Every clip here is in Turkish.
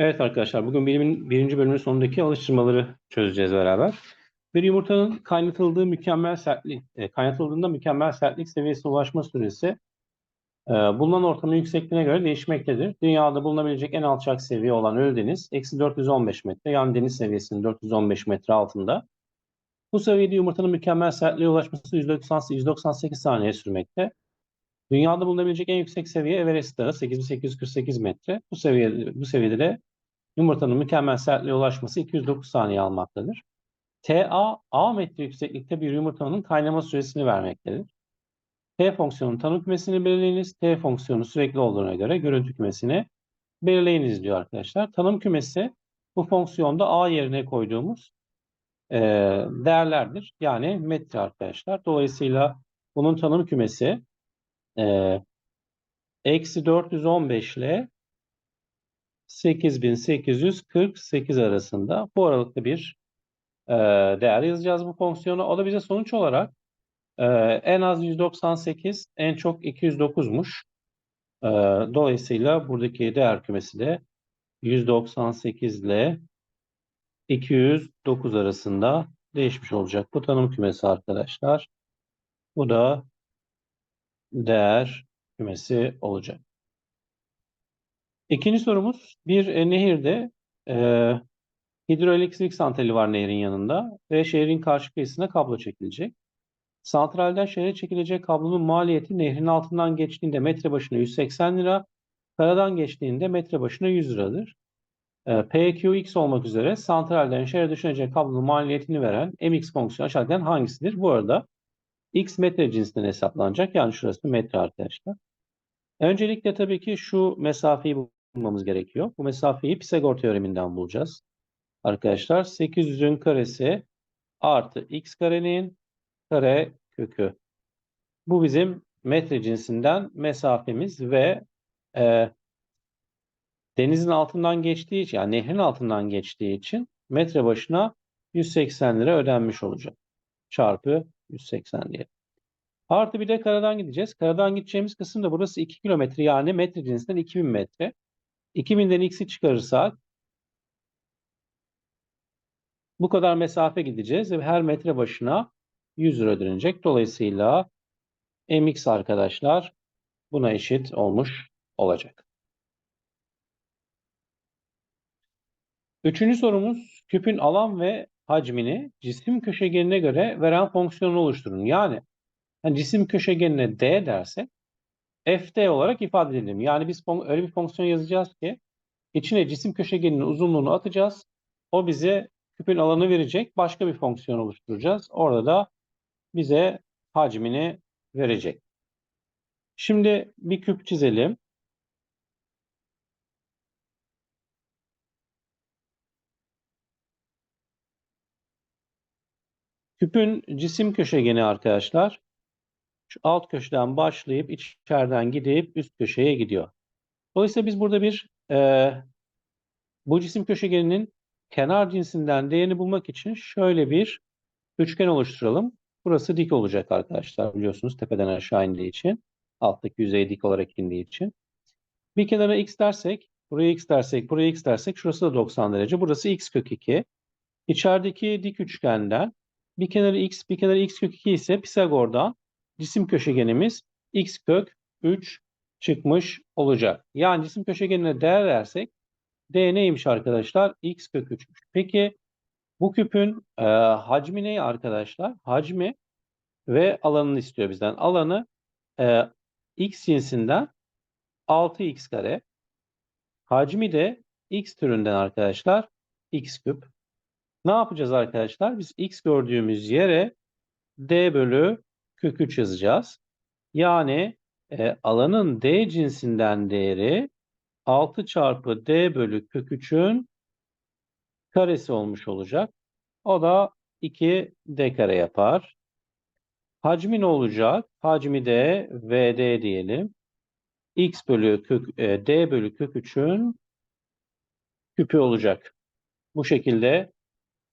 Evet arkadaşlar, bugün bilimin birinci bölümünün sonundaki alıştırmaları çözeceğiz beraber. Bir yumurtanın kaynatıldığı mükemmel sertlik, e, kaynatıldığında mükemmel sertlik seviyesine ulaşma süresi e, bulunan ortamın yüksekliğine göre değişmektedir. Dünyada bulunabilecek en alçak seviye olan Ölüdeniz, eksi 415 metre, yani deniz seviyesinin 415 metre altında. Bu seviyede yumurtanın mükemmel sertliğe ulaşması 198 saniye sürmekte. Dünyada bulunabilecek en yüksek seviye Everest Dağı 8848 metre. Bu seviyede, bu seviyede de yumurtanın mükemmel sertliğe ulaşması 209 saniye almaktadır. TA, A metre yükseklikte bir yumurtanın kaynama süresini vermektedir. T fonksiyonun tanım kümesini belirleyiniz. T fonksiyonu sürekli olduğuna göre görüntü kümesini belirleyiniz diyor arkadaşlar. Tanım kümesi bu fonksiyonda A yerine koyduğumuz e, değerlerdir. Yani metre arkadaşlar. Dolayısıyla bunun tanım kümesi e, eksi 415 ile 8848 arasında bu aralıkta bir e, değer yazacağız bu fonksiyonu. O da bize sonuç olarak e, en az 198, en çok 209'muş. E, dolayısıyla buradaki değer kümesi de 198 ile 209 arasında değişmiş olacak. Bu tanım kümesi arkadaşlar. Bu da değer kümesi olacak. İkinci sorumuz bir e, nehirde e, hidroelektrik santrali var nehrin yanında ve şehrin karşı kıyısına kablo çekilecek. Santralden şehre çekilecek kablonun maliyeti nehrin altından geçtiğinde metre başına 180 lira, karadan geçtiğinde metre başına 100 liradır. E, PQX olmak üzere santralden şehre düşünecek kablonun maliyetini veren MX fonksiyonu aşağıdan hangisidir? Bu arada X metre cinsinden hesaplanacak. Yani şurası metre arkadaşlar. Öncelikle tabii ki şu mesafeyi bulmamız gerekiyor. Bu mesafeyi Pisagor teoreminden bulacağız. Arkadaşlar 800'ün karesi artı x karenin kare kökü. Bu bizim metre cinsinden mesafemiz ve e, denizin altından geçtiği için yani nehrin altından geçtiği için metre başına 180 lira ödenmiş olacak. Çarpı 180 diye. Artı bir de karadan gideceğiz. Karadan gideceğimiz kısım da burası 2 kilometre yani metre cinsinden 2000 metre. 2000'den x'i çıkarırsak bu kadar mesafe gideceğiz ve her metre başına 100 lira ödenecek. Dolayısıyla mx arkadaşlar buna eşit olmuş olacak. Üçüncü sorumuz küpün alan ve hacmini cisim köşegenine göre veren fonksiyonu oluşturun. Yani, yani cisim köşegenine d dersek fd olarak ifade edelim. Yani biz öyle bir fonksiyon yazacağız ki içine cisim köşegeninin uzunluğunu atacağız. O bize küpün alanı verecek. Başka bir fonksiyon oluşturacağız. Orada da bize hacmini verecek. Şimdi bir küp çizelim. Küpün cisim köşegeni arkadaşlar şu alt köşeden başlayıp içeriden gidip üst köşeye gidiyor. Dolayısıyla biz burada bir e, bu cisim köşegeninin kenar cinsinden değerini bulmak için şöyle bir üçgen oluşturalım. Burası dik olacak arkadaşlar biliyorsunuz tepeden aşağı indiği için. Alttaki yüzey dik olarak indiği için. Bir kenara x dersek, buraya x dersek, buraya x dersek şurası da 90 derece. Burası x kök 2. İçerideki dik üçgenden bir kenarı x, bir kenarı x kök 2 ise Pisagor'dan cisim köşegenimiz x kök 3 çıkmış olacak. Yani cisim köşegenine değer versek d neymiş arkadaşlar? x kök 3'müş. Peki bu küpün e, hacmi ne arkadaşlar? Hacmi ve alanını istiyor bizden. Alanı e, x cinsinden 6x kare. Hacmi de x türünden arkadaşlar x küp. Ne yapacağız arkadaşlar? Biz x gördüğümüz yere d bölü kök 3 yazacağız. Yani e, alanın d cinsinden değeri 6 çarpı d bölü kök 3'ün karesi olmuş olacak. O da 2 d kare yapar. Hacmi ne olacak? Hacmi de vd diyelim. x bölü kök, e, d bölü kök 3'ün küpü olacak. Bu şekilde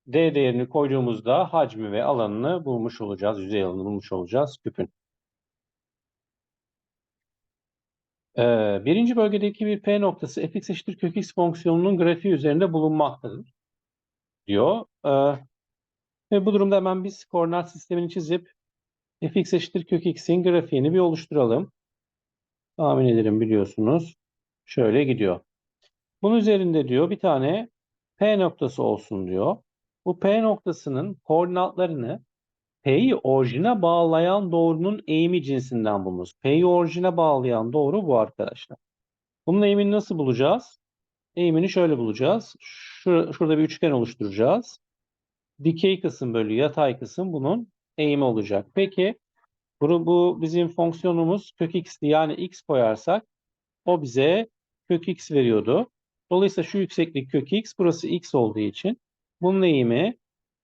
D değerini koyduğumuzda hacmi ve alanını bulmuş olacağız. Yüzey alanını bulmuş olacağız küpün. Ee, birinci bölgedeki bir P noktası fx eşittir kök x fonksiyonunun grafiği üzerinde bulunmaktadır diyor. Ee, ve bu durumda hemen biz koordinat sistemini çizip fx eşittir kök x'in grafiğini bir oluşturalım. Tahmin ederim biliyorsunuz. Şöyle gidiyor. Bunun üzerinde diyor bir tane P noktası olsun diyor. Bu P noktasının koordinatlarını P'yi orijine bağlayan doğrunun eğimi cinsinden bulunuz. P'yi orijine bağlayan doğru bu arkadaşlar. Bunun eğimini nasıl bulacağız? Eğimini şöyle bulacağız. Şur şurada bir üçgen oluşturacağız. Dikey kısım bölü yatay kısım bunun eğimi olacak. Peki bu, bu bizim fonksiyonumuz kök x'ti. Yani x koyarsak o bize kök x veriyordu. Dolayısıyla şu yükseklik kök x, burası x olduğu için bunun eğimi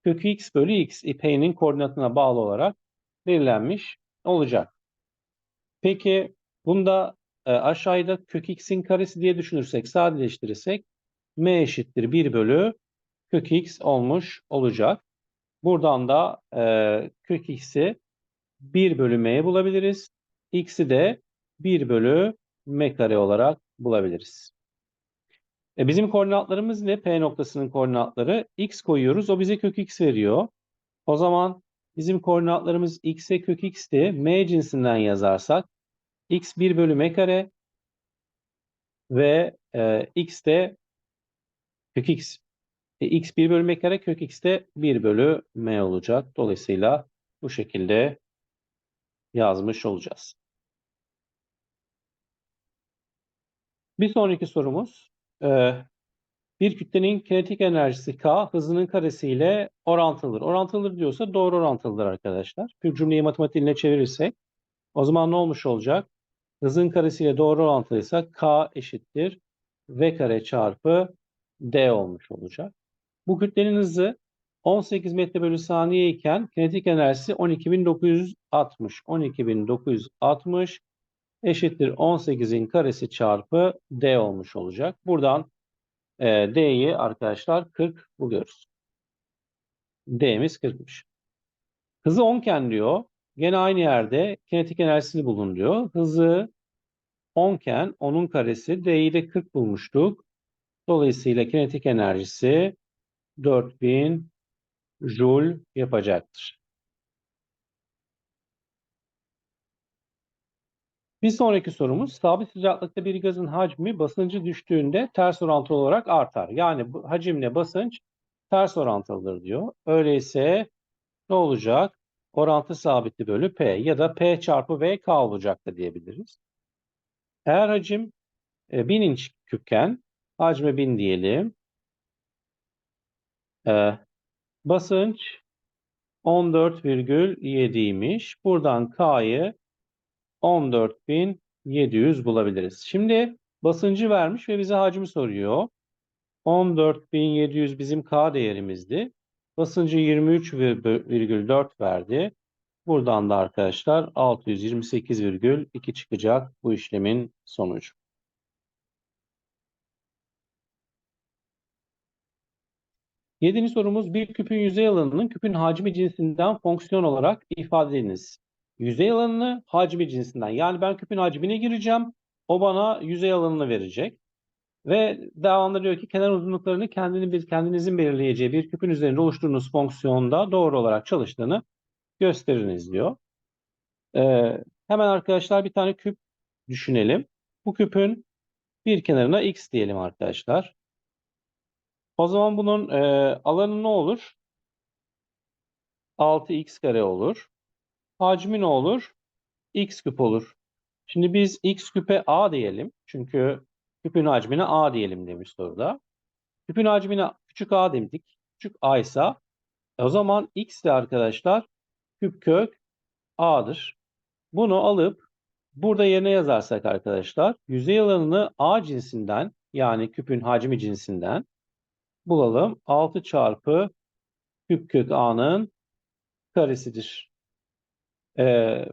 kök x bölü x ipeğinin koordinatına bağlı olarak belirlenmiş olacak. Peki bunda e, aşağıda kök x'in karesi diye düşünürsek, sadeleştirirsek m eşittir 1 bölü kök x olmuş olacak. Buradan da e, kök x'i 1 bölü m bulabiliriz. x'i de 1 bölü m kare olarak bulabiliriz. E bizim koordinatlarımız ne? P noktasının koordinatları. X koyuyoruz. O bize kök x veriyor. O zaman bizim koordinatlarımız x'e kök x'ti. M cinsinden yazarsak x 1 bölü m kare ve e, x de kök x. E, x 1 bölü m kare kök x de 1 bölü m olacak. Dolayısıyla bu şekilde yazmış olacağız. Bir sonraki sorumuz ee, bir kütlenin kinetik enerjisi K hızının karesiyle orantılıdır. Orantılıdır diyorsa doğru orantılıdır arkadaşlar. Bir cümleyi matematiğine çevirirsek o zaman ne olmuş olacak? Hızın karesiyle doğru orantılıysa K eşittir V kare çarpı D olmuş olacak. Bu kütlenin hızı 18 metre bölü saniye iken kinetik enerjisi 12.960. 12.960 eşittir 18'in karesi çarpı D olmuş olacak. Buradan e, D'yi arkadaşlar 40 buluyoruz. D'miz 40'mış. Hızı 10 iken diyor. Gene aynı yerde kinetik enerjisini bulun diyor. Hızı 10 iken 10'un karesi D'yi de 40 bulmuştuk. Dolayısıyla kinetik enerjisi 4000 Joule yapacaktır. Bir sonraki sorumuz sabit sıcaklıkta bir gazın hacmi basıncı düştüğünde ters orantılı olarak artar. Yani bu hacimle basınç ters orantılıdır diyor. Öyleyse ne olacak? Orantı sabiti bölü P ya da P çarpı V K olacak da diyebiliriz. Eğer hacim e, 1000 inç küpken hacme 1000 diyelim. E, basınç 14,7'ymiş. Buradan K'yı 14.700 bulabiliriz. Şimdi basıncı vermiş ve bize hacmi soruyor. 14.700 bizim K değerimizdi. Basıncı 23,4 verdi. Buradan da arkadaşlar 628,2 çıkacak bu işlemin sonucu. Yedinci sorumuz bir küpün yüzey alanının küpün hacmi cinsinden fonksiyon olarak ifade ediniz yüzey alanını hacmi cinsinden. Yani ben küpün hacmine gireceğim. O bana yüzey alanını verecek. Ve devamında diyor ki kenar uzunluklarını kendini, kendinizin belirleyeceği bir küpün üzerinde oluşturduğunuz fonksiyonda doğru olarak çalıştığını gösteriniz diyor. Ee, hemen arkadaşlar bir tane küp düşünelim. Bu küpün bir kenarına x diyelim arkadaşlar. O zaman bunun e, alanı ne olur? 6x kare olur. Hacmi ne olur? X küp olur. Şimdi biz X küpe A diyelim. Çünkü küpün hacmine A diyelim demiş soruda. Küpün hacmine küçük A dedik. Küçük A ise o zaman X de arkadaşlar küp kök A'dır. Bunu alıp burada yerine yazarsak arkadaşlar yüzey alanını A cinsinden yani küpün hacmi cinsinden bulalım. 6 çarpı küp kök A'nın karesidir. Ee,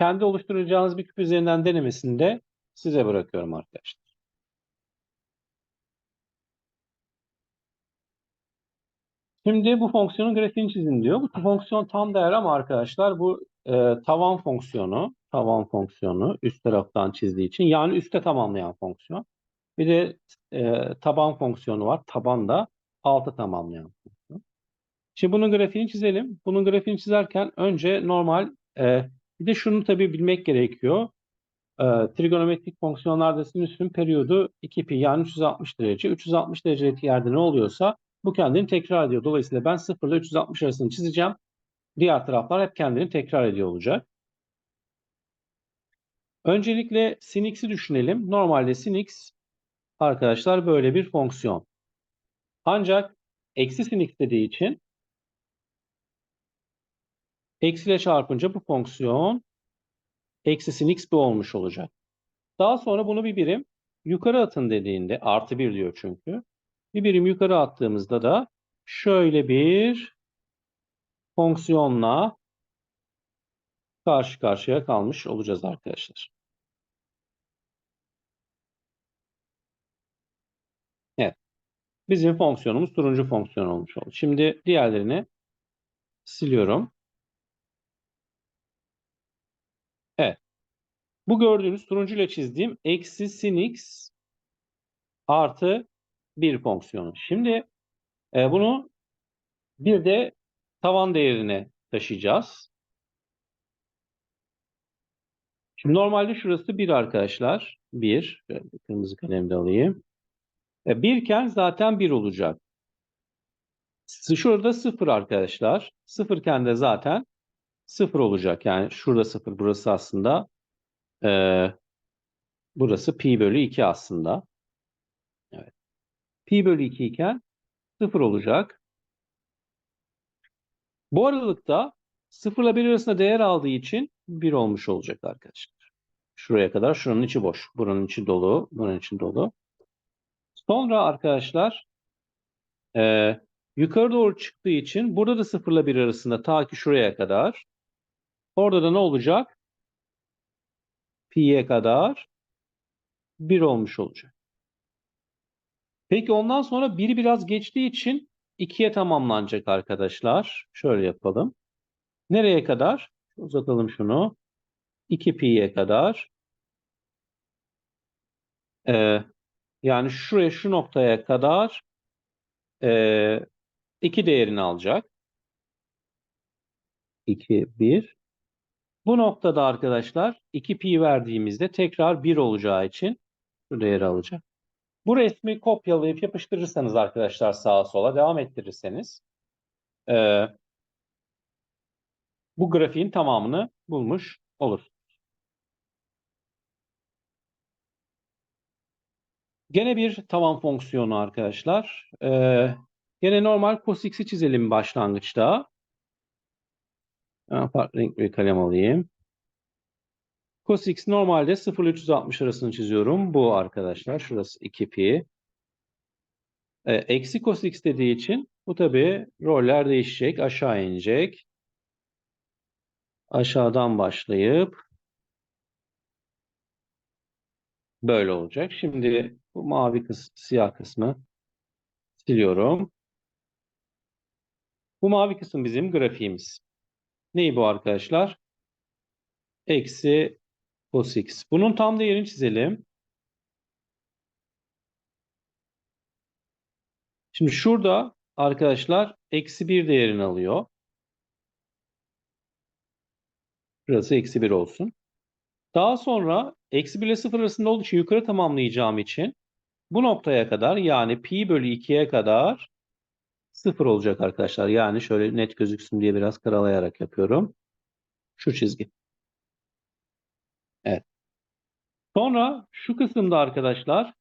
kendi oluşturacağınız bir küp üzerinden denemesini de size bırakıyorum arkadaşlar. Şimdi bu fonksiyonun grafiğini çizin diyor. Bu fonksiyon tam değer ama arkadaşlar bu e, tavan fonksiyonu, tavan fonksiyonu üst taraftan çizdiği için yani üste tamamlayan fonksiyon. Bir de e, taban fonksiyonu var. Taban da altı tamamlayan fonksiyon. Şimdi bunun grafiğini çizelim. Bunun grafiğini çizerken önce normal e, bir de şunu tabii bilmek gerekiyor. E, trigonometrik fonksiyonlarda sinüsün periyodu 2pi yani 360 derece. 360 derecelik yerde ne oluyorsa bu kendini tekrar ediyor. Dolayısıyla ben 0 ile 360 arasını çizeceğim. Diğer taraflar hep kendini tekrar ediyor olacak. Öncelikle sin x'i düşünelim. Normalde sin x arkadaşlar böyle bir fonksiyon. Ancak eksi sin x dediği için eksiyle çarpınca bu fonksiyon eksi sin x bu olmuş olacak. Daha sonra bunu bir birim yukarı atın dediğinde artı bir diyor çünkü. Bir birim yukarı attığımızda da şöyle bir fonksiyonla karşı karşıya kalmış olacağız arkadaşlar. Evet. Bizim fonksiyonumuz turuncu fonksiyon olmuş oldu. Şimdi diğerlerini siliyorum. Evet. Bu gördüğünüz turuncu ile çizdiğim eksi sin x artı bir fonksiyonu. Şimdi e, bunu bir de tavan değerine taşıyacağız. Şimdi normalde şurası 1 arkadaşlar. 1. Kırmızı kalemde alayım. E, 1 iken zaten 1 olacak. Şurada 0 arkadaşlar. 0 iken de zaten 0 olacak. Yani şurada 0. Burası aslında e, burası pi bölü 2 aslında. Evet. Pi bölü 2 iken 0 olacak. Bu aralıkta 0 ile 1 arasında değer aldığı için 1 olmuş olacak arkadaşlar. Şuraya kadar şuranın içi boş. Buranın içi dolu. Buranın içi dolu. Sonra arkadaşlar e, yukarı doğru çıktığı için burada da 0 ile 1 arasında ta ki şuraya kadar orada da ne olacak? Pi'ye kadar 1 olmuş olacak. Peki ondan sonra 1'i biraz geçtiği için 2'ye tamamlanacak arkadaşlar. Şöyle yapalım. Nereye kadar? Uzatalım şunu. 2pi'ye kadar. Ee, yani şuraya şu noktaya kadar e, 2 değerini alacak. 2, 1. Bu noktada arkadaşlar 2pi verdiğimizde tekrar 1 olacağı için şu değeri alacak. Bu resmi kopyalayıp yapıştırırsanız arkadaşlar sağa sola devam ettirirseniz e, bu grafiğin tamamını bulmuş olur. Gene bir tavan fonksiyonu arkadaşlar. Ee, gene normal cos x'i çizelim başlangıçta. Ben farklı renk bir kalem alayım. Cos x normalde 0 ile 360 arasını çiziyorum. Bu arkadaşlar. Şurası 2pi. Ee, eksi cos x dediği için bu tabi roller değişecek. Aşağı inecek. Aşağıdan başlayıp böyle olacak. Şimdi bu mavi kısmı, siyah kısmı siliyorum. Bu mavi kısım bizim grafiğimiz. Neyi bu arkadaşlar? Eksi cos x. Bunun tam değerini çizelim. Şimdi şurada arkadaşlar eksi 1 değerini alıyor. Burası eksi 1 olsun. Daha sonra eksi 1 ile 0 arasında olduğu için yukarı tamamlayacağım için bu noktaya kadar yani pi bölü 2'ye kadar 0 olacak arkadaşlar. Yani şöyle net gözüksün diye biraz karalayarak yapıyorum. Şu çizgi. Evet. Sonra şu kısımda arkadaşlar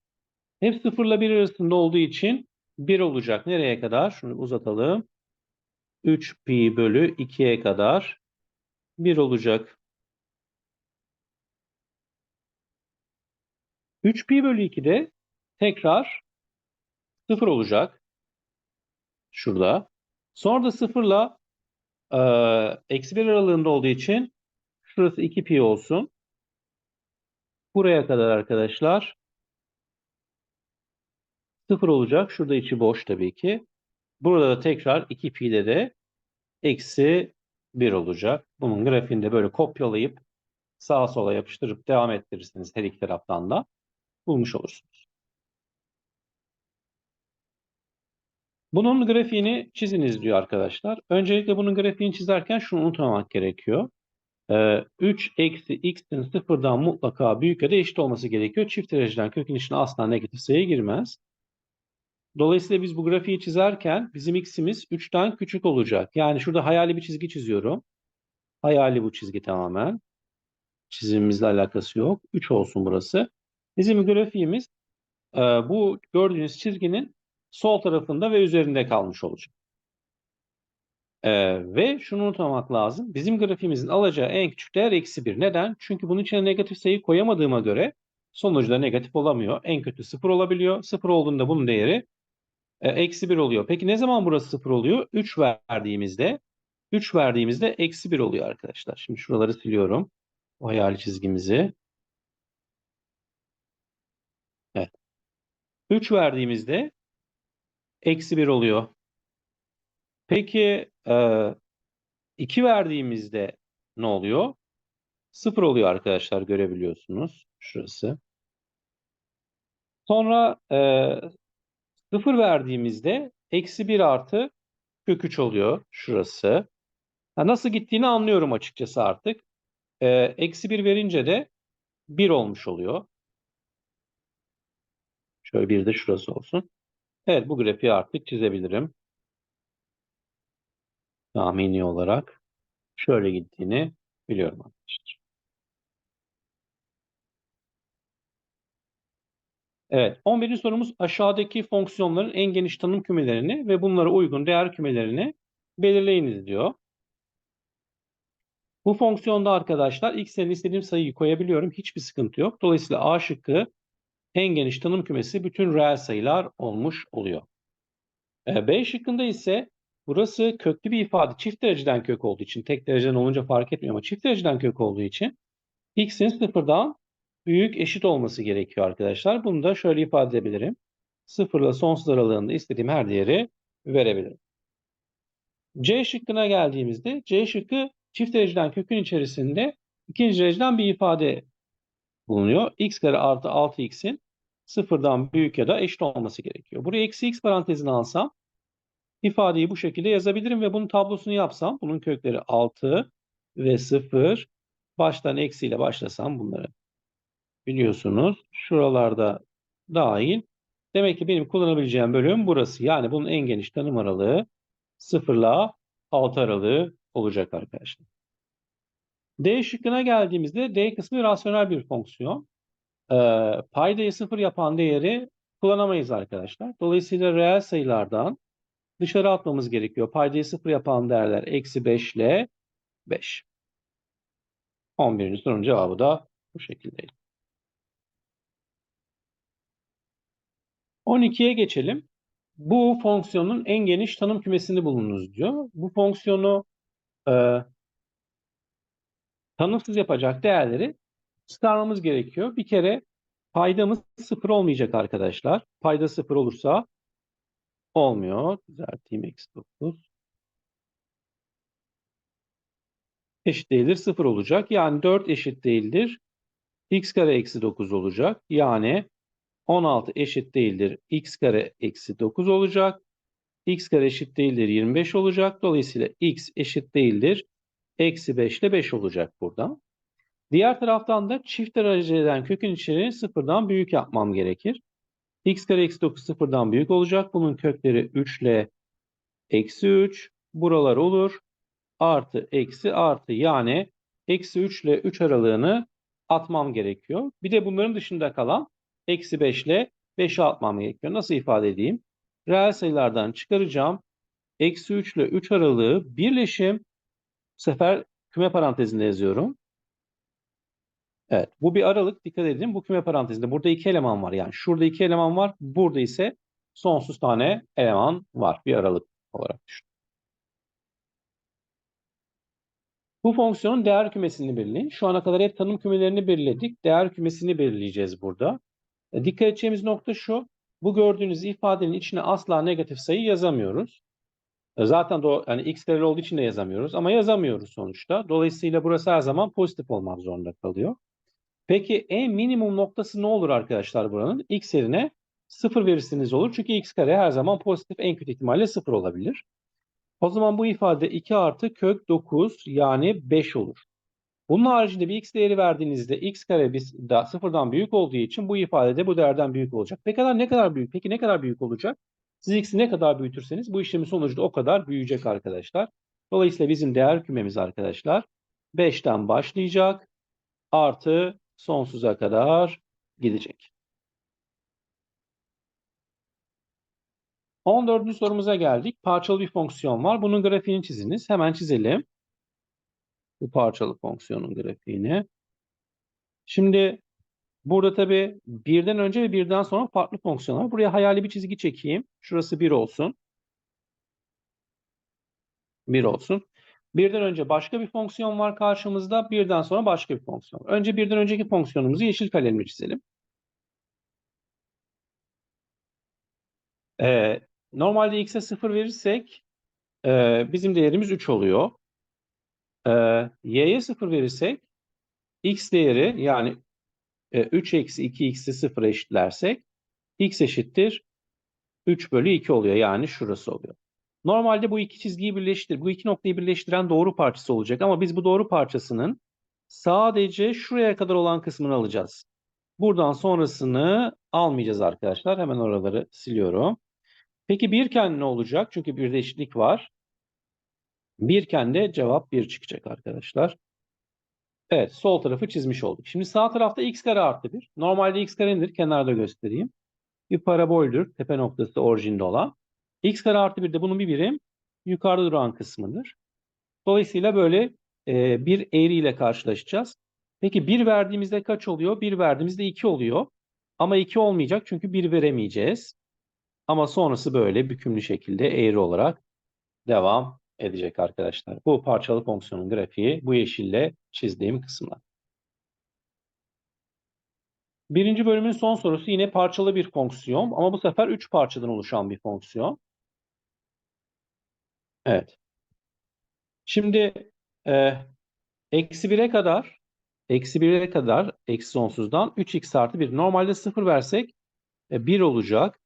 hep 0 ile 1 arasında olduğu için 1 olacak. Nereye kadar? Şunu uzatalım. 3 pi bölü 2'ye kadar 1 olacak. 3 pi bölü 2'de tekrar 0 olacak. Şurada. Sonra da 0 ile eksi 1 aralığında olduğu için şurası 2 pi olsun. Buraya kadar arkadaşlar 0 olacak. Şurada içi boş tabii ki. Burada da tekrar 2 pi ile de eksi 1 olacak. Bunun grafiğini de böyle kopyalayıp sağa sola yapıştırıp devam ettirirsiniz her iki taraftan da bulmuş olursunuz. Bunun grafiğini çiziniz diyor arkadaşlar. Öncelikle bunun grafiğini çizerken şunu unutmamak gerekiyor. Ee, 3 eksi x'in sıfırdan mutlaka büyük ya da eşit olması gerekiyor. Çift dereceden kökün içine asla negatif sayı girmez. Dolayısıyla biz bu grafiği çizerken bizim x'imiz 3'ten küçük olacak. Yani şurada hayali bir çizgi çiziyorum. Hayali bu çizgi tamamen. Çizimimizle alakası yok. 3 olsun burası. Bizim grafiğimiz e, bu gördüğünüz çizginin sol tarafında ve üzerinde kalmış olacak. Ee, ve şunu unutmamak lazım. Bizim grafiğimizin alacağı en küçük değer eksi 1. Neden? Çünkü bunun içine negatif sayı koyamadığıma göre sonucu da negatif olamıyor. En kötü 0 olabiliyor. 0 olduğunda bunun değeri e, eksi 1 oluyor. Peki ne zaman burası 0 oluyor? 3 verdiğimizde 3 verdiğimizde eksi 1 oluyor arkadaşlar. Şimdi şuraları siliyorum. O hayali çizgimizi. Evet. 3 verdiğimizde eksi 1 oluyor. Peki e, 2 verdiğimizde ne oluyor? 0 oluyor arkadaşlar görebiliyorsunuz. Şurası. Sonra e, 0 verdiğimizde eksi 1 artı kök 3 oluyor. Şurası. Ha, nasıl gittiğini anlıyorum açıkçası artık. E, eksi 1 verince de 1 olmuş oluyor. Şöyle bir de şurası olsun. Evet bu grafiği artık çizebilirim. Tahmini olarak şöyle gittiğini biliyorum arkadaşlar. Evet, 11. sorumuz aşağıdaki fonksiyonların en geniş tanım kümelerini ve bunlara uygun değer kümelerini belirleyiniz diyor. Bu fonksiyonda arkadaşlar x istediğim sayıyı koyabiliyorum. Hiçbir sıkıntı yok. Dolayısıyla A şıkkı en geniş tanım kümesi bütün reel sayılar olmuş oluyor. E, B şıkkında ise burası köklü bir ifade. Çift dereceden kök olduğu için tek dereceden olunca fark etmiyor ama çift dereceden kök olduğu için x'in sıfırdan büyük eşit olması gerekiyor arkadaşlar. Bunu da şöyle ifade edebilirim. Sıfırla sonsuz aralığında istediğim her değeri verebilirim. C şıkkına geldiğimizde C şıkkı çift dereceden kökün içerisinde ikinci dereceden bir ifade bulunuyor. x kare artı 6x'in sıfırdan büyük ya da eşit olması gerekiyor. Buraya eksi x parantezini alsam ifadeyi bu şekilde yazabilirim ve bunun tablosunu yapsam bunun kökleri 6 ve 0 baştan eksiyle başlasam bunları biliyorsunuz. Şuralarda dahil. Demek ki benim kullanabileceğim bölüm burası. Yani bunun en geniş tanım aralığı 0 ile 6 aralığı olacak arkadaşlar. D şıkkına geldiğimizde D kısmı rasyonel bir fonksiyon. Ee, paydayı 0 yapan değeri kullanamayız arkadaşlar. Dolayısıyla reel sayılardan dışarı atmamız gerekiyor. Paydayı 0 yapan değerler eksi 5 ile 5. 11. sorunun cevabı da bu şekildeydi. 12'ye geçelim. Bu fonksiyonun en geniş tanım kümesini bulunuz diyor. Bu fonksiyonu e, tanımsız yapacak değerleri çıkarmamız gerekiyor. Bir kere paydamız sıfır olmayacak arkadaşlar. Payda sıfır olursa olmuyor. Düzelteyim eksi 9. Eşit değildir sıfır olacak. Yani 4 eşit değildir. x kare eksi 9 olacak. Yani 16 eşit değildir. x kare eksi 9 olacak. x kare eşit değildir 25 olacak. Dolayısıyla x eşit değildir. Eksi 5 ile 5 olacak burada. Diğer taraftan da çift dereceden kökün içeriğini sıfırdan büyük yapmam gerekir. x kare eksi 9 sıfırdan büyük olacak. Bunun kökleri 3 ile eksi 3. Buralar olur. Artı eksi artı yani eksi 3 ile 3 aralığını atmam gerekiyor. Bir de bunların dışında kalan eksi 5 ile 5'e atmam gerekiyor. Nasıl ifade edeyim? Reel sayılardan çıkaracağım. Eksi 3 ile 3 aralığı birleşim. Bu sefer küme parantezinde yazıyorum. Evet bu bir aralık dikkat edin bu küme parantezinde burada iki eleman var yani şurada iki eleman var burada ise sonsuz tane eleman var bir aralık olarak düşün. Bu fonksiyonun değer kümesini belirleyin. Şu ana kadar hep tanım kümelerini belirledik. Değer kümesini belirleyeceğiz burada. E, dikkat edeceğimiz nokta şu. Bu gördüğünüz ifadenin içine asla negatif sayı yazamıyoruz. E, Zaten do yani x değerli olduğu için de yazamıyoruz ama yazamıyoruz sonuçta. Dolayısıyla burası her zaman pozitif olmak zorunda kalıyor. Peki en minimum noktası ne olur arkadaşlar buranın? x yerine 0 verirseniz olur. Çünkü x kare her zaman pozitif en kötü ihtimalle 0 olabilir. O zaman bu ifade 2 artı kök 9 yani 5 olur. Bunun haricinde bir x değeri verdiğinizde x kare biz da sıfırdan büyük olduğu için bu ifade de bu değerden büyük olacak. Peki kadar ne kadar büyük? Peki ne kadar büyük olacak? Siz x'i ne kadar büyütürseniz bu işlemin sonucu da o kadar büyüyecek arkadaşlar. Dolayısıyla bizim değer kümemiz arkadaşlar 5'ten başlayacak artı sonsuza kadar gidecek. 14. sorumuza geldik. Parçalı bir fonksiyon var. Bunun grafiğini çiziniz. Hemen çizelim. Bu parçalı fonksiyonun grafiğini. Şimdi burada tabii birden önce ve birden sonra farklı fonksiyonlar. Buraya hayali bir çizgi çekeyim. Şurası 1 olsun. 1 olsun. Birden önce başka bir fonksiyon var karşımızda. Birden sonra başka bir fonksiyon. Önce birden önceki fonksiyonumuzu yeşil kalemle çizelim. Ee, normalde x'e 0 verirsek e, bizim değerimiz 3 oluyor. Ee, y'ye 0 verirsek x değeri yani e, 3 eksi 2x'i 0'a eşitlersek x eşittir 3 bölü 2 oluyor. Yani şurası oluyor. Normalde bu iki çizgiyi birleştir, bu iki noktayı birleştiren doğru parçası olacak ama biz bu doğru parçasının sadece şuraya kadar olan kısmını alacağız. Buradan sonrasını almayacağız arkadaşlar. Hemen oraları siliyorum. Peki birken ne olacak? Çünkü bir de eşitlik var. Birken de cevap 1 çıkacak arkadaşlar. Evet sol tarafı çizmiş olduk. Şimdi sağ tarafta x kare artı 1. Normalde x kare nedir? Kenarda göstereyim. Bir paraboldür. Tepe noktası orijinde olan. X kare artı 1 de bunun bir birim yukarıda duran kısmıdır. Dolayısıyla böyle e, bir eğri ile karşılaşacağız. Peki 1 verdiğimizde kaç oluyor? 1 verdiğimizde 2 oluyor. Ama 2 olmayacak çünkü 1 veremeyeceğiz. Ama sonrası böyle bükümlü şekilde eğri olarak devam edecek arkadaşlar. Bu parçalı fonksiyonun grafiği bu yeşille çizdiğim kısımlar. Birinci bölümün son sorusu yine parçalı bir fonksiyon ama bu sefer 3 parçadan oluşan bir fonksiyon. Evet. Şimdi e, eksi 1'e kadar eksi 1'e kadar eksi sonsuzdan 3x artı 1. Normalde 0 versek e, 1 olacak.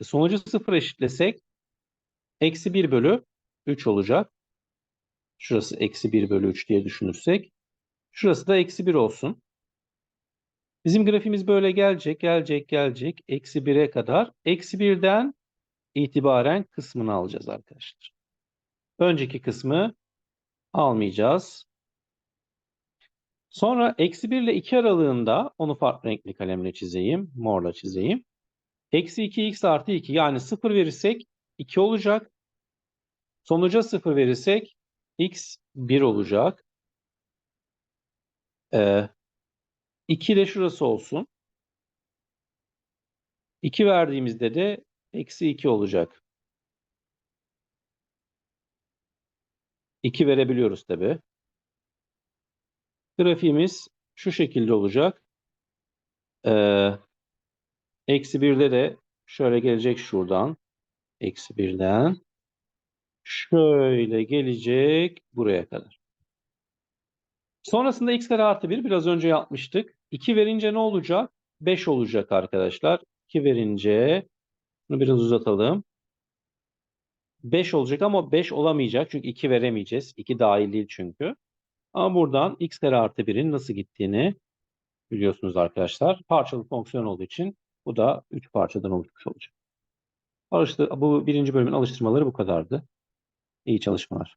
E, sonucu 0 eşitlesek eksi 1 bölü 3 olacak. Şurası eksi 1 bölü 3 diye düşünürsek. Şurası da eksi 1 olsun. Bizim grafiğimiz böyle gelecek, gelecek, gelecek. Eksi 1'e kadar. Eksi 1'den itibaren kısmını alacağız arkadaşlar. Önceki kısmı almayacağız. Sonra eksi 1 ile 2 aralığında onu farklı renkli kalemle çizeyim. Morla çizeyim. Eksi 2x artı 2 yani 0 verirsek 2 olacak. Sonuca 0 verirsek x 1 olacak. Ee, 2 de şurası olsun. 2 verdiğimizde de eksi 2 olacak. 2 verebiliyoruz tabi. Grafiğimiz şu şekilde olacak. Ee, eksi 1'de de şöyle gelecek şuradan. Eksi 1'den. Şöyle gelecek buraya kadar. Sonrasında x kare artı 1 biraz önce yapmıştık. 2 verince ne olacak? 5 olacak arkadaşlar. 2 verince bunu biraz uzatalım. 5 olacak ama 5 olamayacak çünkü 2 veremeyeceğiz. 2 dahil değil çünkü. Ama buradan x kare artı 1'in nasıl gittiğini biliyorsunuz arkadaşlar. Parçalı fonksiyon olduğu için bu da 3 parçadan oluşmuş olacak. Alıştı, bu birinci bölümün alıştırmaları bu kadardı. İyi çalışmalar.